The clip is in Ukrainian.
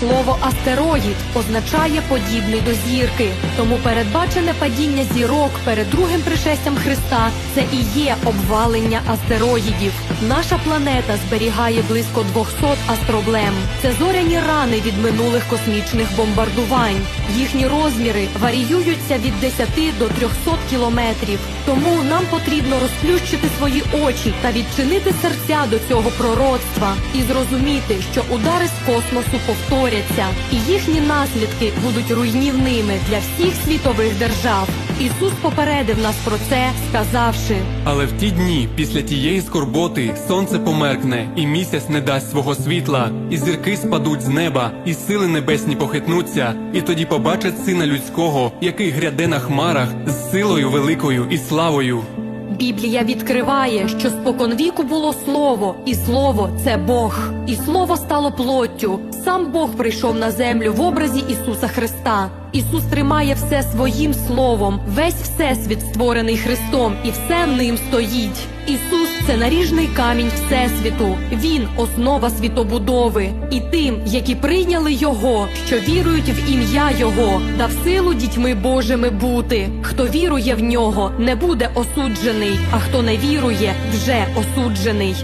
Слово астероїд означає подібний до зірки. Тому передбачене падіння зірок перед другим пришестям Христа це і є обвалення астероїдів. Наша планета зберігає близько 200 астроблем. Це зоряні рани від минулих космічних бомбардувань. Їхні розміри варіюються від 10 до 300 кілометрів. Тому нам потрібно розплющити свої очі та відчинити серця до цього пророцтва і зрозуміти, що удари з космосу повторяться, і їхні наслідки будуть руйнівними для всіх світових держав. Ісус попередив нас про це, сказавши. Але в ті дні, після тієї скорботи, сонце померкне, і місяць не дасть свого світла, і зірки спадуть з неба, і сили небесні похитнуться, і тоді побачать сина людського, який гряде на хмарах з силою великою і славою. Біблія відкриває, що споконвіку було слово, і слово це Бог. І слово стало плоттю. Сам Бог прийшов на землю в образі Ісуса Христа. Ісус тримає все своїм словом, весь всесвіт створений Христом, і все в ним стоїть. Ісус це наріжний камінь Всесвіту. Він основа світобудови. І тим, які прийняли Його, що вірують в ім'я Його, дав силу дітьми Божими бути. Хто вірує в нього, не буде осуджений, а хто не вірує, вже осуджений.